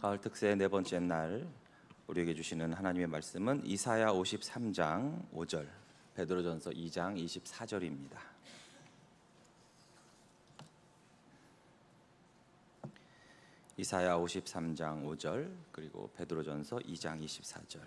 가을 특세 네 번째 날 우리에게 주시는 하나님의 말씀은 이사야 53장 5절, 베드로전서 2장 24절입니다. 이사야 53장 5절 그리고 베드로전서 2장 24절.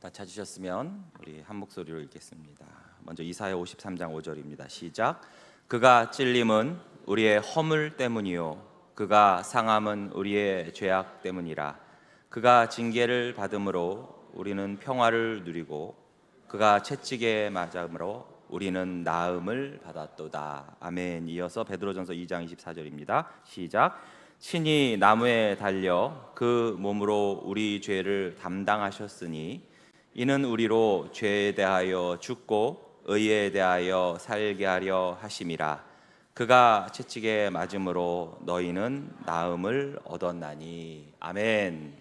다 찾으셨으면 우리 한 목소리로 읽겠습니다. 먼저 이사야 53장 5절입니다. 시작. 그가 찔림은 우리의 허물 때문이요 그가 상함은 우리의 죄악 때문이라 그가 징계를 받음으로 우리는 평화를 누리고 그가 채찍에 맞음으로 우리는 나음을 받았도다. 아멘. 이어서 베드로전서 2장 24절입니다. 시작. 친히 나무에 달려 그 몸으로 우리 죄를 담당하셨으니 이는 우리로 죄에 대하여 죽고 의에 대하여 살게 하려 하심이라. 그가 채찍에 맞음으로 너희는 나음을 얻었나니. 아멘.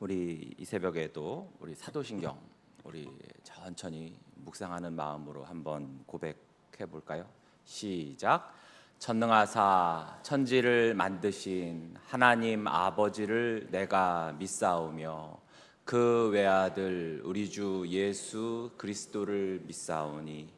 우리 이 새벽에도 우리 사도신경 우리 천천히 묵상하는 마음으로 한번 고백해 볼까요? 시작. 전능하사 천지를 만드신 하나님 아버지를 내가 믿사오며 그 외아들 우리 주 예수 그리스도를 믿사오니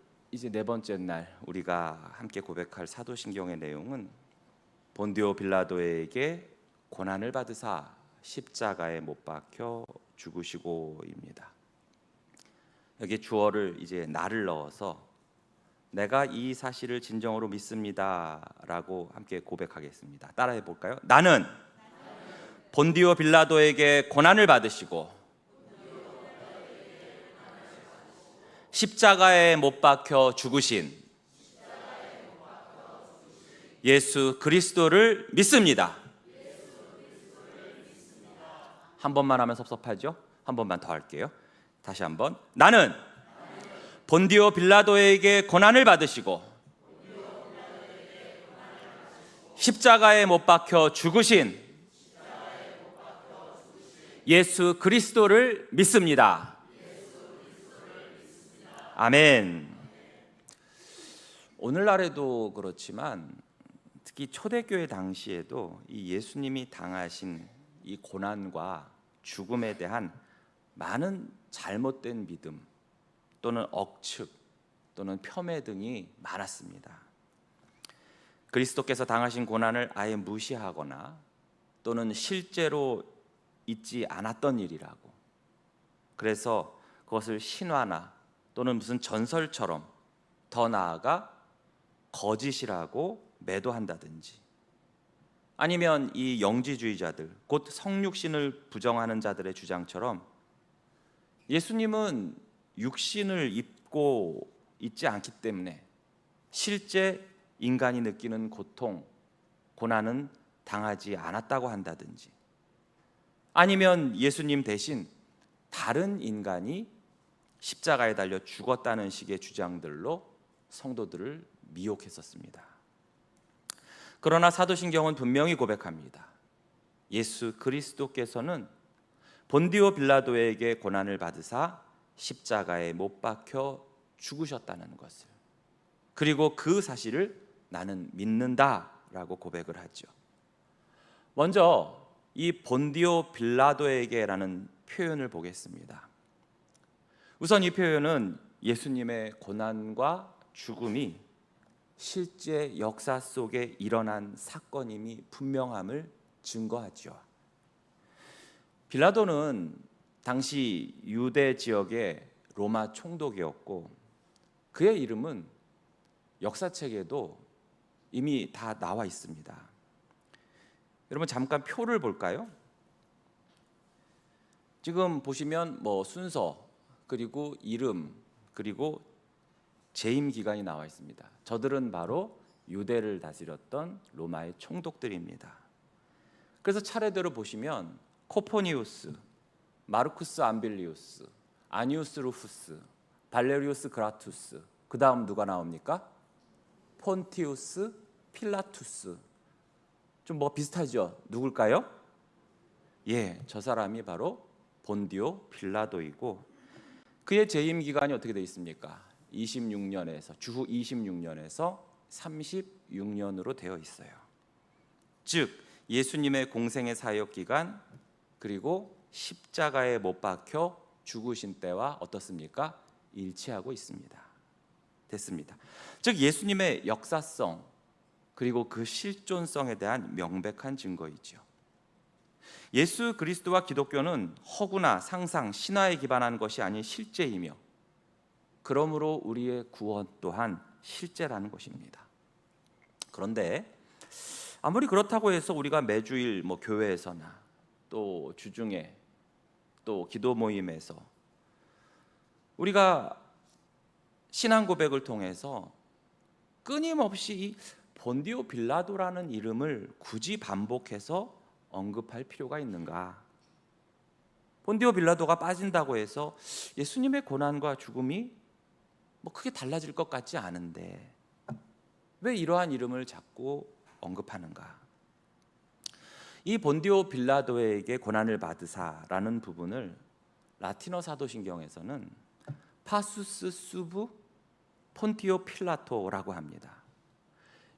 이제 네 번째 날 우리가 함께 고백할 사도신경의 내용은 본디오 빌라도에게 고난을 받으사 십자가에 못 박혀 죽으시고입니다. 여기 주어를 이제 나를 넣어서 내가 이 사실을 진정으로 믿습니다라고 함께 고백하겠습니다. 따라해 볼까요? 나는 본디오 빌라도에게 고난을 받으시고 십자가에 못 박혀 죽으신 예수 그리스도를 믿습니다. 한 번만 하면 섭섭하죠? 한 번만 더 할게요. 다시 한 번. 나는 본디오 빌라도에게 고난을 받으시고 십자가에 못 박혀 죽으신 예수 그리스도를 믿습니다. 아멘. 오늘날에도 그렇지만 특히 초대교회 당시에도 이 예수님이 당하신 이 고난과 죽음에 대한 많은 잘못된 믿음 또는 억측 또는 폄훼 등이 많았습니다. 그리스도께서 당하신 고난을 아예 무시하거나 또는 실제로 있지 않았던 일이라고. 그래서 그것을 신화나 또는 무슨 전설처럼 더 나아가 거짓이라고 매도한다든지 아니면 이 영지주의자들 곧 성육신을 부정하는 자들의 주장처럼 예수님은 육신을 입고 있지 않기 때문에 실제 인간이 느끼는 고통, 고난은 당하지 않았다고 한다든지 아니면 예수님 대신 다른 인간이 십자가에 달려 죽었다는 식의 주장들로 성도들을 미혹했었습니다. 그러나 사도신경은 분명히 고백합니다. 예수 그리스도께서는 본디오 빌라도에게 고난을 받으사 십자가에 못 박혀 죽으셨다는 것을 그리고 그 사실을 나는 믿는다라고 고백을 하죠. 먼저 이 본디오 빌라도에게라는 표현을 보겠습니다. 우선 이 표현은 예수님의 고난과 죽음이 실제 역사 속에 일어난 사건임이 분명함을 증거하죠. 빌라도는 당시 유대 지역의 로마 총독이었고 그의 이름은 역사책에도 이미 다 나와 있습니다. 여러분 잠깐 표를 볼까요? 지금 보시면 뭐 순서 그리고 이름 그리고 재임 기간이 나와 있습니다. 저들은 바로 유대를 다스렸던 로마의 총독들입니다. 그래서 차례대로 보시면 코포니우스, 마르쿠스 암빌리우스, 아니우스 루푸스, 발레리우스 그라투스, 그 다음 누가 나옵니까? 폰티우스 필라투스. 좀 뭐 비슷하죠? 누굴까요? 예, 저 사람이 바로 본디오 빌라도이고 그의 재임 기간이 어떻게 되어 있습니까? 26년에서 주후 26년에서 36년으로 되어 있어요. 즉 예수님의 공생의 사역 기간 그리고 십자가에 못 박혀 죽으신 때와 어떻습니까? 일치하고 있습니다. 됐습니다. 즉 예수님의 역사성 그리고 그 실존성에 대한 명백한 증거이죠. 예수 그리스도와 기독교는 허구나 상상, 신화에 기반한 것이 아닌 실제이며 그러므로 우리의 구원 또한 실제라는 것입니다. 그런데 아무리 그렇다고 해서 우리가 매주일 뭐 교회에서나 또 주중에 또 기도 모임에서 우리가 신앙 고백을 통해서 끊임없이 이 본디오 빌라도라는 이름을 굳이 반복해서 언급할 필요가 있는가? 본디오 빌라도가 빠진다고 해서 예수님의 고난과 죽음이 뭐 크게 달라질 것 같지 않은데 왜 이러한 이름을 자꾸 언급하는가? 이 본디오 빌라도에게 고난을 받으사라는 부분을 라틴어 사도신경에서는 파수스 수브 폰티오 필라토라고 합니다.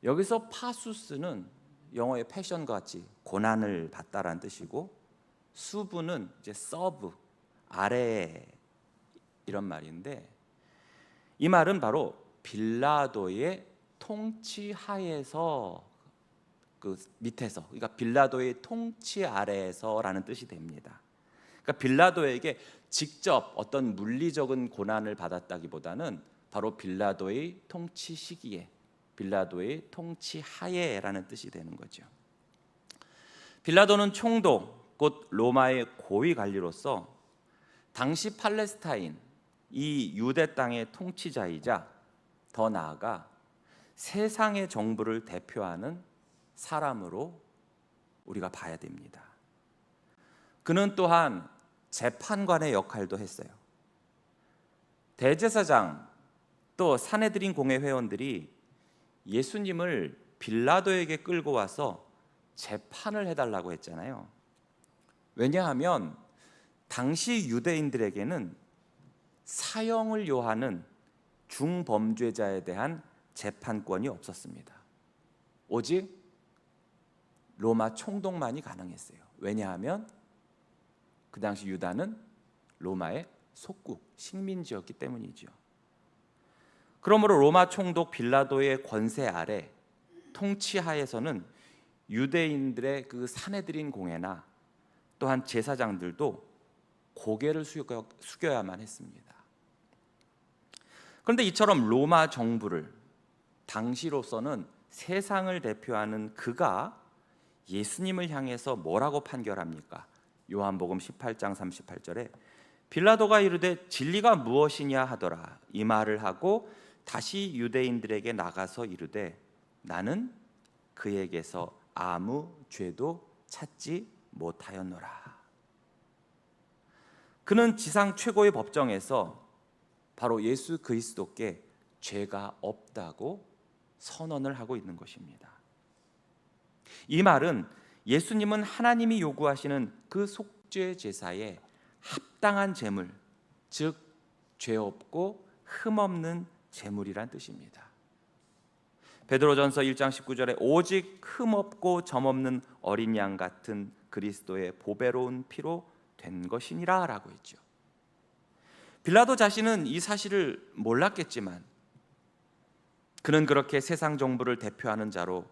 여기서 파수스는 영어의 패션과 같이 고난을 받다라는 뜻이고 수브는 이제 서브 아래 이런 말인데 이 말은 바로 빌라도의 통치 하에서 그 밑에서 그러니까 빌라도의 통치 아래에서라는 뜻이 됩니다. 그러니까 빌라도에게 직접 어떤 물리적인 고난을 받았다기보다는 바로 빌라도의 통치 시기에 빌라도의 통치 하에라는 뜻이 되는 거죠. 빌라도는 총독 곧 로마의 고위 관리로서 당시 팔레스타인 이 유대 땅의 통치자이자 더 나아가 세상의 정부를 대표하는 사람으로 우리가 봐야 됩니다. 그는 또한 재판관의 역할도 했어요. 대제사장 또 사내들인 공회 회원들이 예수님을 빌라도에게 끌고 와서 재판을 해달라고 했잖아요. 왜냐하면 당시 유대인들에게는 사형을 요하는 중범죄자에 대한 재판권이 없었습니다. 오직 로마 총독만이 가능했어요. 왜냐하면 그 당시 유다는 로마의 속국 식민지였기 때문이죠. 그러므로 로마 총독 빌라도의 권세 아래 통치하에서는 유대인들의 그 사내들인 공회나 또한 제사장들도 고개를 숙여, 야만 했습니다. 그런데 이처럼 로마 정부를 당시로서는 세상을 대표하는 그가 예수님을 향해서 뭐라고 판결합니까? 요한복음 18장 38절에 빌라도가 이르되 진리가 무엇이냐 하더라 이 말을 하고 다시 유대인들에게 나가서 이르되 나는 그에게서 아무 죄도 찾지 못하였노라. 그는 지상 최고의 법정에서 바로 예수 그리스도께 죄가 없다고 선언을 하고 있는 것입니다. 이 말은 예수님은 하나님이 요구하시는 그 속죄 제사에 합당한 제물, 즉 죄 없고 흠 없는 제물이란 뜻입니다. 베드로전서 1장 19절에 오직 흠 없고 점 없는 어린 양 같은 그리스도의 보배로운 피로 된 것이니라라고 했죠. 빌라도 자신은 이 사실을 몰랐겠지만 그는 그렇게 세상 정부를 대표하는 자로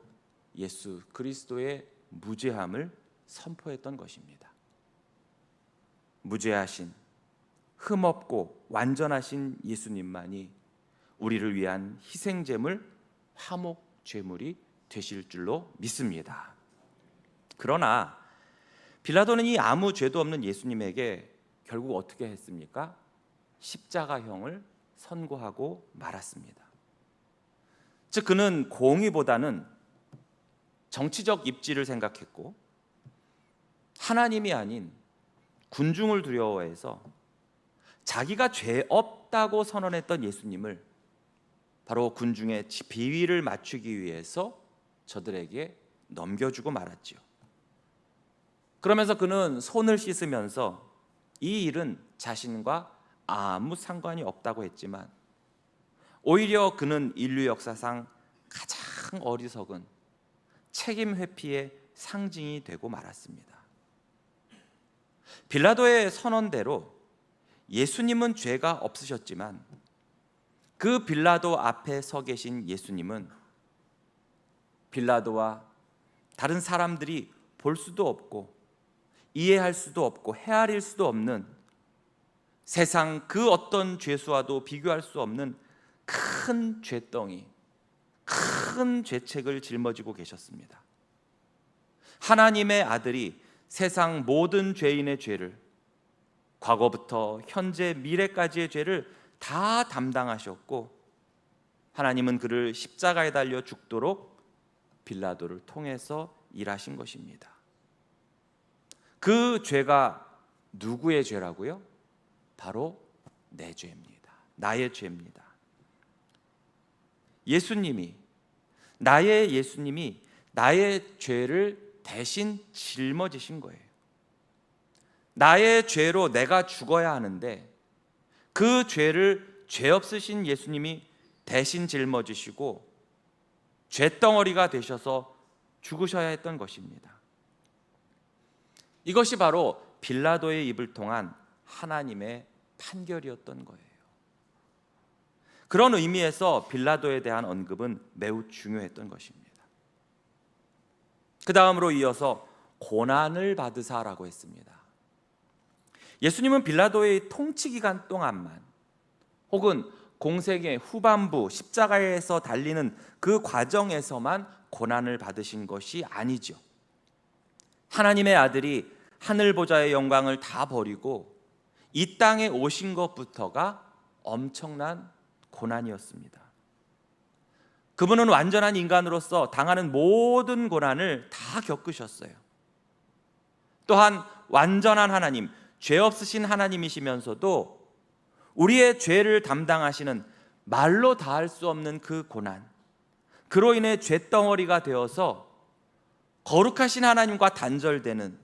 예수 그리스도의 무죄함을 선포했던 것입니다. 무죄하신 흠없고 완전하신 예수님만이 우리를 위한 희생 제물 화목 제물이 되실 줄로 믿습니다. 그러나 빌라도는 이 아무 죄도 없는 예수님에게 결국 어떻게 했습니까? 십자가형을 선고하고 말았습니다. 즉 그는 공의보다는 정치적 입지를 생각했고 하나님이 아닌 군중을 두려워해서 자기가 죄 없다고 선언했던 예수님을 바로 군중의 비위를 맞추기 위해서 저들에게 넘겨주고 말았지요. 그러면서 그는 손을 씻으면서 이 일은 자신과 아무 상관이 없다고 했지만 오히려 그는 인류 역사상 가장 어리석은 책임 회피의 상징이 되고 말았습니다. 빌라도의 선언대로 예수님은 죄가 없으셨지만 그 빌라도 앞에 서 계신 예수님은 빌라도와 다른 사람들이 볼 수도 없고 이해할 수도 없고 헤아릴 수도 없는 세상 그 어떤 죄수와도 비교할 수 없는 큰 죄덩이, 큰 죄책을 짊어지고 계셨습니다. 하나님의 아들이 세상 모든 죄인의 죄를 과거부터 현재 미래까지의 죄를 다 담당하셨고 하나님은 그를 십자가에 달려 죽도록 빌라도를 통해서 일하신 것입니다. 그 죄가 누구의 죄라고요? 바로 내 죄입니다. 나의 죄입니다. 예수님이 나의 예수님이 나의 죄를 대신 짊어지신 거예요. 나의 죄로 내가 죽어야 하는데 그 죄를 죄 없으신 예수님이 대신 짊어지시고 죄덩어리가 되셔서 죽으셔야 했던 것입니다. 이것이 바로 빌라도의 입을 통한 하나님의 판결이었던 거예요. 그런 의미에서 빌라도에 대한 언급은 매우 중요했던 것입니다. 그 다음으로 이어서 고난을 받으사라고 했습니다. 예수님은 빌라도의 통치 기간 동안만 혹은 공생의 후반부 십자가에서 달리는 그 과정에서만 고난을 받으신 것이 아니죠. 하나님의 아들이 하늘 보좌의 영광을 다 버리고 이 땅에 오신 것부터가 엄청난 고난이었습니다. 그분은 완전한 인간으로서 당하는 모든 고난을 다 겪으셨어요. 또한 완전한 하나님, 죄 없으신 하나님이시면서도 우리의 죄를 담당하시는 말로 다할 수 없는 그 고난, 그로 인해 죄덩어리가 되어서 거룩하신 하나님과 단절되는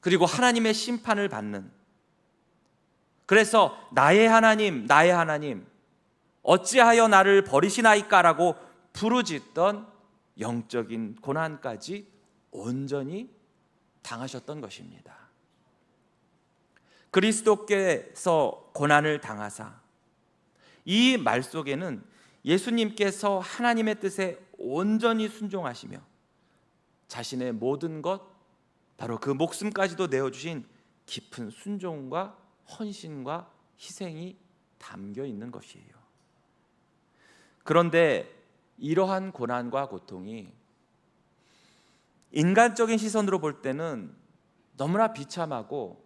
그리고 하나님의 심판을 받는 그래서 나의 하나님, 나의 하나님, 어찌하여 나를 버리시나이까라고 부르짖던 영적인 고난까지 온전히 당하셨던 것입니다. 그리스도께서 고난을 당하사 이 말 속에는 예수님께서 하나님의 뜻에 온전히 순종하시며 자신의 모든 것 바로 그 목숨까지도 내어 주신 깊은 순종과 헌신과 희생이 담겨 있는 것이에요. 그런데 이러한 고난과 고통이 인간적인 시선으로 볼 때는 너무나 비참하고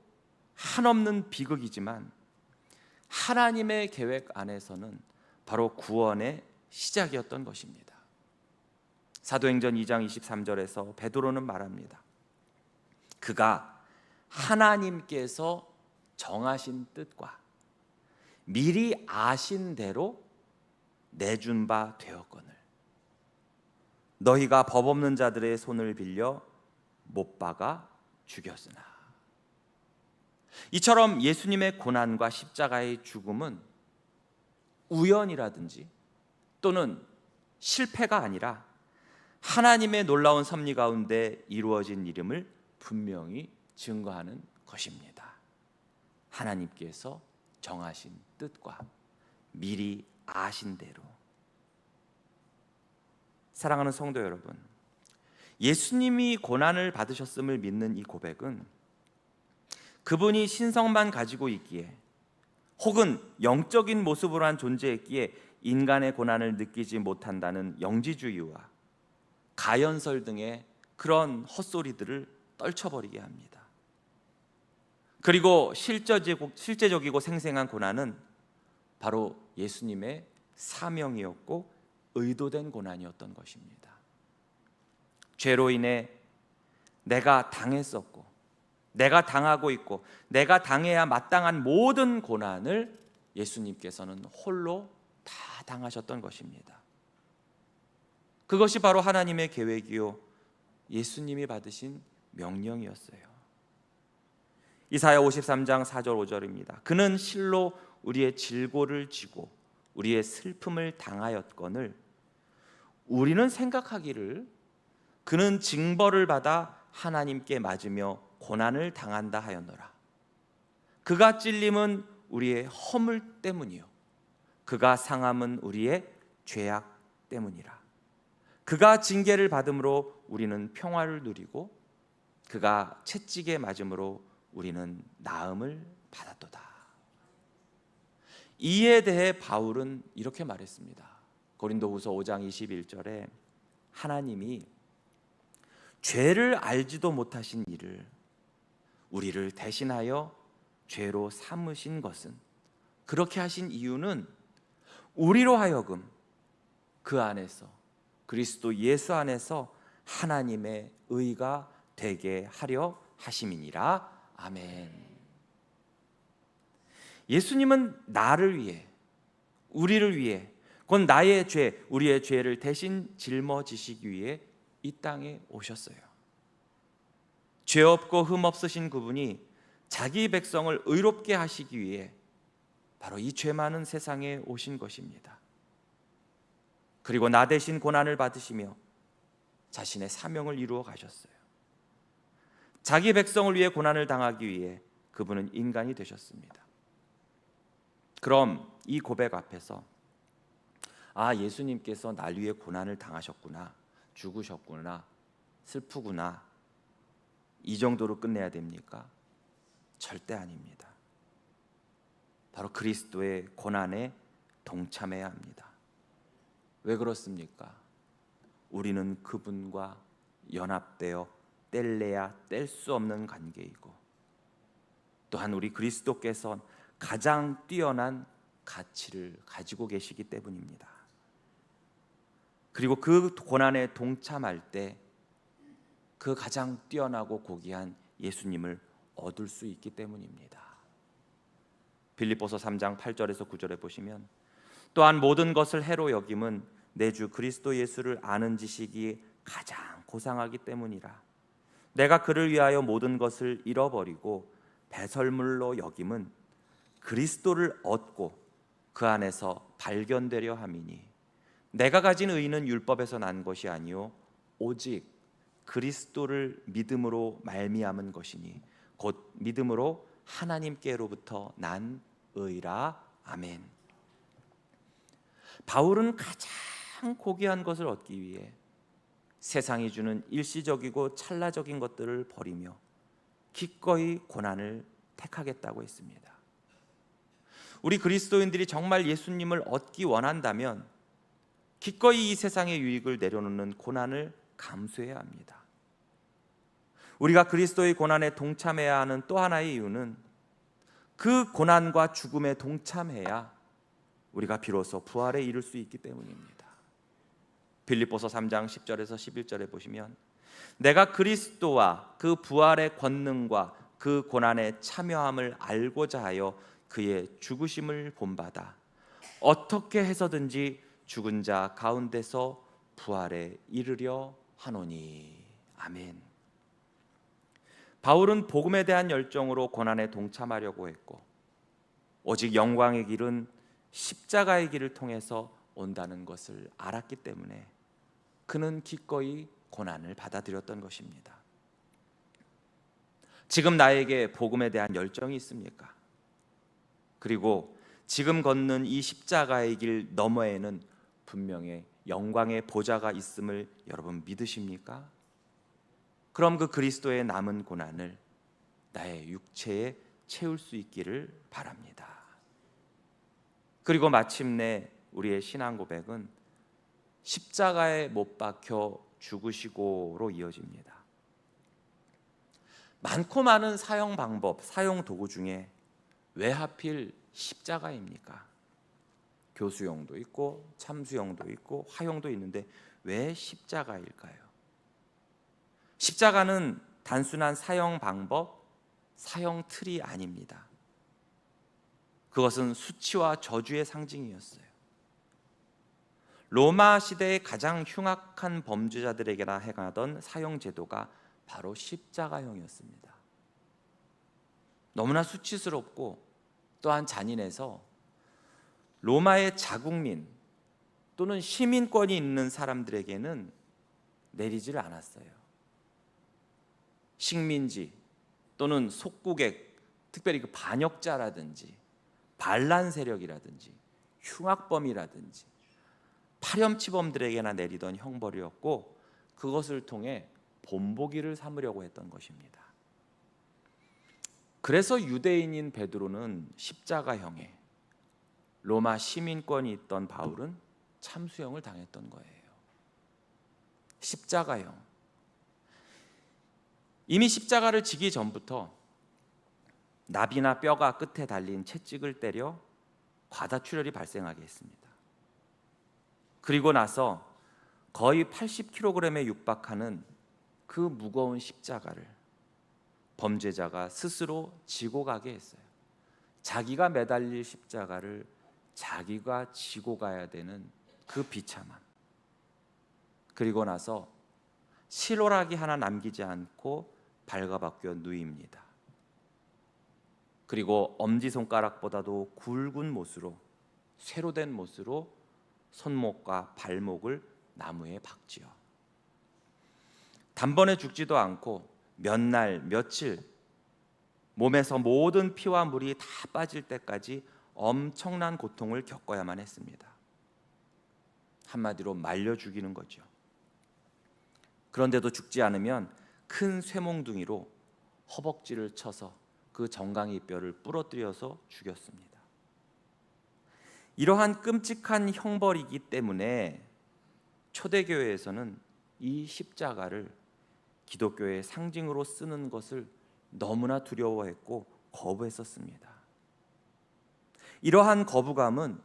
한없는 비극이지만 하나님의 계획 안에서는 바로 구원의 시작이었던 것입니다. 사도행전 2장 23절에서 베드로는 말합니다. 그가 하나님께서 정하신 뜻과 미리 아신 대로 내준 바 되었거늘 너희가 법 없는 자들의 손을 빌려 못 박아 죽였으나 이처럼 예수님의 고난과 십자가의 죽음은 우연이라든지 또는 실패가 아니라 하나님의 놀라운 섭리 가운데 이루어진 이름을 분명히 증거하는 것입니다. 하나님께서 정하신 뜻과 미리 아신 대로 사랑하는 성도 여러분, 예수님이 고난을 받으셨음을 믿는 이 고백은 그분이 신성만 가지고 있기에 혹은 영적인 모습으로 한 존재였기에 인간의 고난을 느끼지 못한다는 영지주의와 가연설 등의 그런 헛소리들을 떨쳐버리게 합니다. 그리고 실제적이고, 생생한 고난은 바로 예수님의 사명이었고 의도된 고난이었던 것입니다. 죄로 인해 내가 당했었고 내가 당하고 있고 내가 당해야 마땅한 모든 고난을 예수님께서는 홀로 다 당하셨던 것입니다. 그것이 바로 하나님의 계획이요 예수님이 받으신 명령이었어요. 이사야 53장 4절 5절입니다. 그는 실로 우리의 질고를 지고 우리의 슬픔을 당하였거늘 우리는 생각하기를 그는 징벌을 받아 하나님께 맞으며 고난을 당한다 하였노라. 그가 찔림은 우리의 허물 때문이요 그가 상함은 우리의 죄악 때문이라. 그가 징계를 받음으로 우리는 평화를 누리고 그가 채찍에 맞음으로 우리는 나음을 받았도다. 이에 대해 바울은 이렇게 말했습니다. 고린도후서 5장 21절에 하나님이 죄를 알지도 못하신 이를 우리를 대신하여 죄로 삼으신 것은 그렇게 하신 이유는 우리로 하여금 그 안에서 그리스도 예수 안에서 하나님의 의가 되게 하려 하심이니라. 아멘. 예수님은 나를 위해 우리를 위해 곧 나의 죄, 우리의 죄를 대신 짊어지시기 위해 이 땅에 오셨어요. 죄 없고 흠 없으신 그분이 자기 백성을 의롭게 하시기 위해 바로 이 죄 많은 세상에 오신 것입니다. 그리고 나 대신 고난을 받으시며 자신의 사명을 이루어 가셨어요. 자기 백성을 위해 고난을 당하기 위해 그분은 인간이 되셨습니다. 그럼 이 고백 앞에서 아 예수님께서 날 위해 고난을 당하셨구나 죽으셨구나 슬프구나 이 정도로 끝내야 됩니까? 절대 아닙니다. 바로 그리스도의 고난에 동참해야 합니다. 왜 그렇습니까? 우리는 그분과 연합되어 뗄래야 뗄 수 없는 관계이고 또한 우리 그리스도께서 가장 뛰어난 가치를 가지고 계시기 때문입니다. 그리고 그 고난에 동참할 때 그 가장 뛰어나고 고귀한 예수님을 얻을 수 있기 때문입니다. 빌립보서 3장 8절에서 9절에 보시면 또한 모든 것을 해로 여김은 내 주 그리스도 예수를 아는 지식이 가장 고상하기 때문이라. 내가 그를 위하여 모든 것을 잃어버리고 배설물로 여김은 그리스도를 얻고 그 안에서 발견되려 함이니 내가 가진 의는 율법에서 난 것이 아니요 오직 그리스도를 믿음으로 말미암은 것이니 곧 믿음으로 하나님께로부터 난 의라 아멘. 바울은 가장 고귀한 것을 얻기 위해 세상이 주는 일시적이고 찰나적인 것들을 버리며 기꺼이 고난을 택하겠다고 했습니다. 우리 그리스도인들이 정말 예수님을 얻기 원한다면 기꺼이 이 세상의 유익을 내려놓는 고난을 감수해야 합니다. 우리가 그리스도의 고난에 동참해야 하는 또 하나의 이유는 그 고난과 죽음에 동참해야 우리가 비로소 부활에 이를 수 있기 때문입니다. 빌립보서 3장 10절에서 11절에 보시면 내가 그리스도와 그 부활의 권능과 그 고난에 참여함을 알고자 하여 그의 죽으심을 본받아 어떻게 해서든지 죽은 자 가운데서 부활에 이르려 하노니 아멘. 바울은 복음에 대한 열정으로 고난에 동참하려고 했고 오직 영광의 길은 십자가의 길을 통해서 온다는 것을 알았기 때문에 그는 기꺼이 고난을 받아들였던 것입니다. 지금 나에게 복음에 대한 열정이 있습니까? 그리고 지금 걷는 이 십자가의 길 너머에는 분명히 영광의 보좌가 있음을 여러분 믿으십니까? 그럼 그 그리스도의 남은 고난을 나의 육체에 채울 수 있기를 바랍니다. 그리고 마침내 우리의 신앙 고백은 십자가에 못 박혀 죽으시고로 이어집니다. 많고 많은 사용 방법, 사용 도구 중에 왜 하필 십자가입니까? 교수용도 있고 참수용도 있고 화용도 있는데 왜 십자가일까요? 십자가는 단순한 사용 방법, 사용 틀이 아닙니다. 그것은 수치와 저주의 상징이었어요. 로마 시대의 가장 흉악한 범죄자들에게나 행하던 사형 제도가 바로 십자가형이었습니다. 너무나 수치스럽고 또한 잔인해서 로마의 자국민 또는 시민권이 있는 사람들에게는 내리지를 않았어요. 식민지 또는 속국의 특별히 그 반역자라든지 반란 세력이라든지 흉악범이라든지 파렴치범들에게나 내리던 형벌이었고 그것을 통해 본보기를 삼으려고 했던 것입니다. 그래서 유대인인 베드로는 십자가형에 로마 시민권이 있던 바울은 참수형을 당했던 거예요. 십자가형. 이미 십자가를 지기 전부터 나비나 뼈가 끝에 달린 채찍을 때려 과다출혈이 발생하게 했습니다. 그리고 나서 거의 80kg에 육박하는 그 무거운 십자가를 범죄자가 스스로 지고 가게 했어요. 자기가 매달릴 십자가를 자기가 지고 가야 되는 그 비참함. 그리고 나서 실오라기 하나 남기지 않고 발가벗겨 누입니다. 그리고 엄지 손가락보다도 굵은 못으로 쇠로 된 못으로 손목과 발목을 나무에 박지요. 단번에 죽지도 않고 몇 날, 며칠 몸에서 모든 피와 물이 다 빠질 때까지 엄청난 고통을 겪어야만 했습니다. 한마디로 말려 죽이는 거죠. 그런데도 죽지 않으면 큰 쇠몽둥이로 허벅지를 쳐서 그 정강이 뼈를 부러뜨려서 죽였습니다. 이러한 끔찍한 형벌이기 때문에 초대교회에서는 이 십자가를 기독교의 상징으로 쓰는 것을 너무나 두려워했고 거부했었습니다. 이러한 거부감은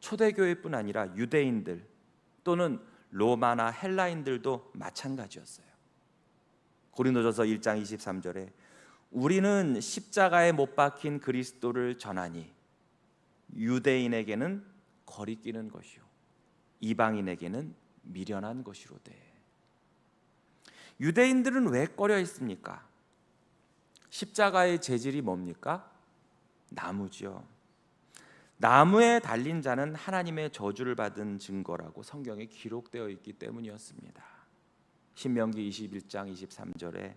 초대교회뿐 아니라 유대인들 또는 로마나 헬라인들도 마찬가지였어요. 고린도전서 1장 23절에 우리는 십자가에 못 박힌 그리스도를 전하니 유대인에게는 거리끼는 것이요 이방인에게는 미련한 것이로되 유대인들은 왜 꺼려 있습니까? 십자가의 재질이 뭡니까? 나무죠. 나무에 달린 자는 하나님의 저주를 받은 증거라고 성경에 기록되어 있기 때문이었습니다. 신명기 21장 23절에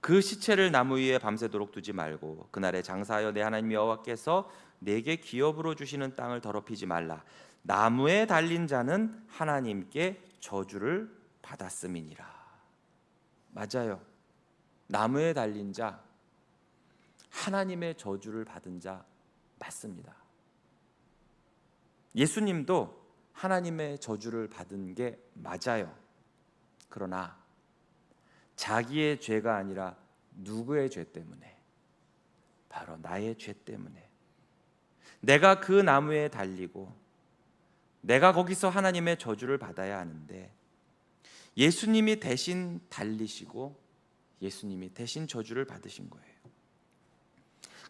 그 시체를 나무 위에 밤새도록 두지 말고 그날에 장사하여 내 하나님 여호와께서 내게 기업으로 주시는 땅을 더럽히지 말라. 나무에 달린 자는 하나님께 저주를 받았음이니라. 맞아요. 나무에 달린 자 하나님의 저주를 받은 자 맞습니다. 예수님도 하나님의 저주를 받은 게 맞아요. 그러나 자기의 죄가 아니라 누구의 죄 때문에 바로 나의 죄 때문에 내가 그 나무에 달리고 내가 거기서 하나님의 저주를 받아야 하는데 예수님이 대신 달리시고 예수님이 대신 저주를 받으신 거예요.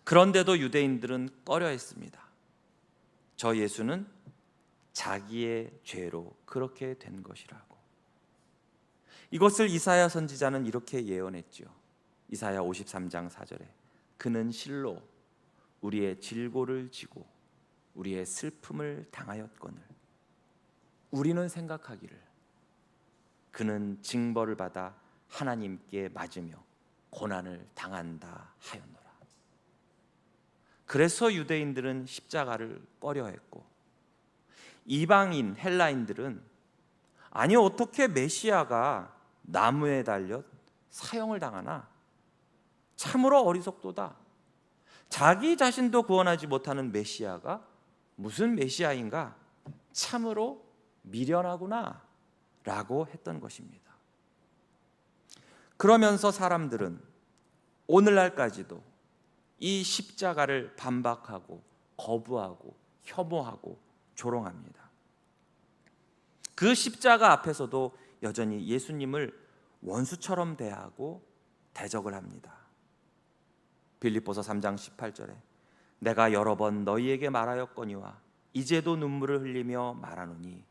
그런데도 유대인들은 꺼려 했습니다. 저 예수는 자기의 죄로 그렇게 된 것이라고. 이것을 이사야 선지자는 이렇게 예언했죠. 이사야 53장 4절에 그는 실로 우리의 질고를 지고 우리의 슬픔을 당하였거늘 우리는 생각하기를 그는 징벌을 받아 하나님께 맞으며 고난을 당한다 하였노라. 그래서 유대인들은 십자가를 꺼려했고 이방인 헬라인들은 아니 어떻게 메시아가 나무에 달려 사형을 당하나 참으로 어리석도다. 자기 자신도 구원하지 못하는 메시아가 무슨 메시아인가? 참으로 미련하구나. 라고 했던 것입니다. 그러면서 사람들은 오늘날까지도 이 십자가를 반박하고 거부하고 혐오하고 조롱합니다. 그 십자가 앞에서도 여전히 예수님을 원수처럼 대하고 대적을 합니다. 빌립보서 3장 18절에 내가 여러 번 너희에게 말하였거니와 이제도 눈물을 흘리며 말하노니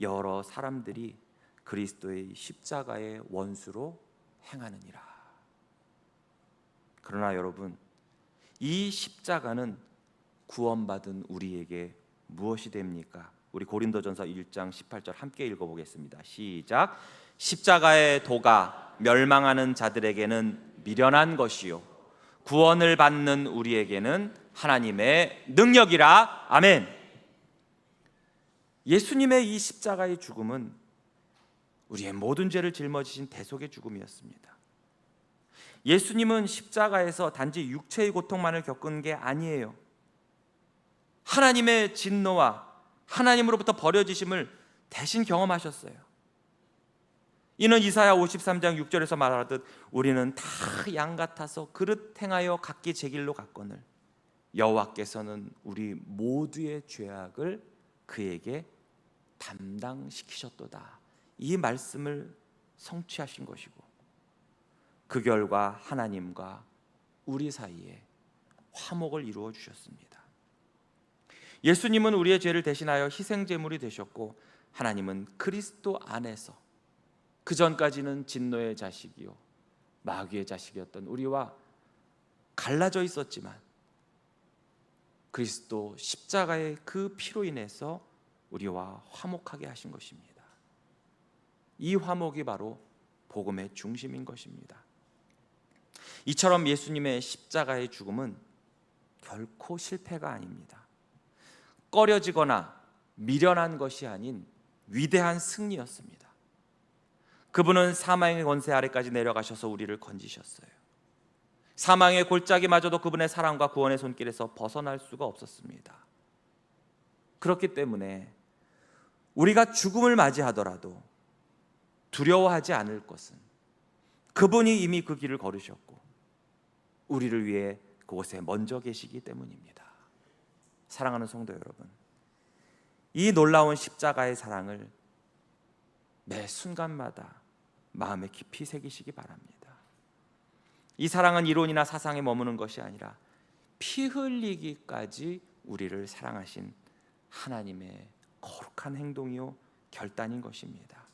여러 사람들이 그리스도의 십자가의 원수로 행하느니라. 그러나 여러분, 이 십자가는 구원받은 우리에게 무엇이 됩니까? 우리 고린도전서 1장 18절 함께 읽어 보겠습니다. 시작. 십자가의 도가 멸망하는 자들에게는 미련한 것이요 구원을 받는 우리에게는 하나님의 능력이라. 아멘. 예수님의 이 십자가의 죽음은 우리의 모든 죄를 짊어지신 대속의 죽음이었습니다. 예수님은 십자가에서 단지 육체의 고통만을 겪은 게 아니에요. 하나님의 진노와 하나님으로부터 버려지심을 대신 경험하셨어요. 이는 이사야 53장 6절에서 말하듯 우리는 다 양 같아서 그릇 행하여 각기 제 길로 갔거늘 여호와께서는 우리 모두의 죄악을 그에게 담당시키셨도다. 이 말씀을 성취하신 것이고 그 결과 하나님과 우리 사이에 화목을 이루어 주셨습니다. 예수님은 우리의 죄를 대신하여 희생 제물이 되셨고 하나님은 그리스도 안에서 그 전까지는 진노의 자식이요 마귀의 자식이었던 우리와 갈라져 있었지만 그리스도 십자가의 그 피로 인해서 우리와 화목하게 하신 것입니다. 이 화목이 바로 복음의 중심인 것입니다. 이처럼 예수님의 십자가의 죽음은 결코 실패가 아닙니다. 꺼려지거나 미련한 것이 아닌 위대한 승리였습니다. 그분은 사망의 권세 아래까지 내려가셔서 우리를 건지셨어요. 사망의 골짜기마저도 그분의 사랑과 구원의 손길에서 벗어날 수가 없었습니다. 그렇기 때문에 우리가 죽음을 맞이하더라도 두려워하지 않을 것은 그분이 이미 그 길을 걸으셨고 우리를 위해 그곳에 먼저 계시기 때문입니다. 사랑하는 성도 여러분, 이 놀라운 십자가의 사랑을 매 순간마다 마음에 깊이 새기시기 바랍니다. 이 사랑은 이론이나 사상에 머무는 것이 아니라 피 흘리기까지 우리를 사랑하신 하나님의 거룩한 행동이요 결단인 것입니다.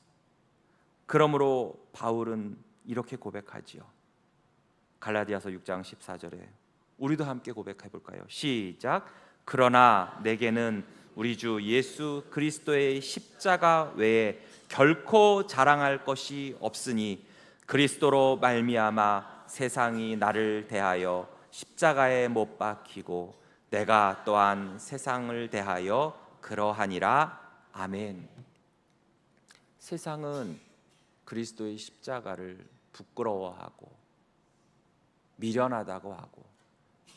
그러므로 바울은 이렇게 고백하지요. 갈라디아서 6장 14절에 우리도 함께 고백해 볼까요? 시작. 그러나 내게는 우리 주 예수 그리스도의 십자가 외에 결코 자랑할 것이 없으니 그리스도로 말미암아 세상이 나를 대하여 십자가에 못 박히고 내가 또한 세상을 대하여 그러하니라 아멘. 세상은 그리스도의 십자가를 부끄러워하고 미련하다고 하고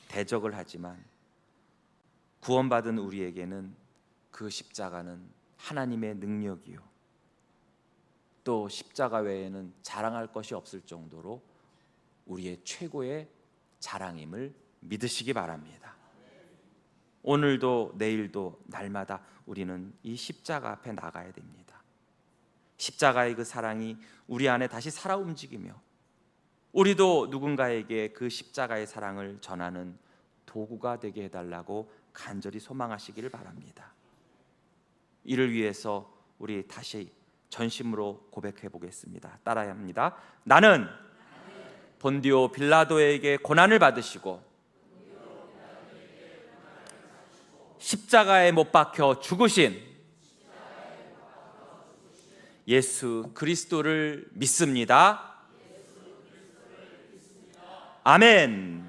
대적을 하지만 구원받은 우리에게는 그 십자가는 하나님의 능력이요. 또 십자가 외에는 자랑할 것이 없을 정도로 우리의 최고의 자랑임을 믿으시기 바랍니다. 오늘도 내일도 날마다 우리는 이 십자가 앞에 나가야 됩니다. 십자가의 그 사랑이 우리 안에 다시 살아 움직이며 우리도 누군가에게 그 십자가의 사랑을 전하는 도구가 되게 해달라고 간절히 소망하시기를 바랍니다. 이를 위해서 우리 다시 전심으로 고백해 보겠습니다. 따라야 합니다. 나는 본디오 빌라도에게 고난을 받으시고 십자가에 못 박혀 죽으신 예수 그리스도를 믿습니다. 아멘.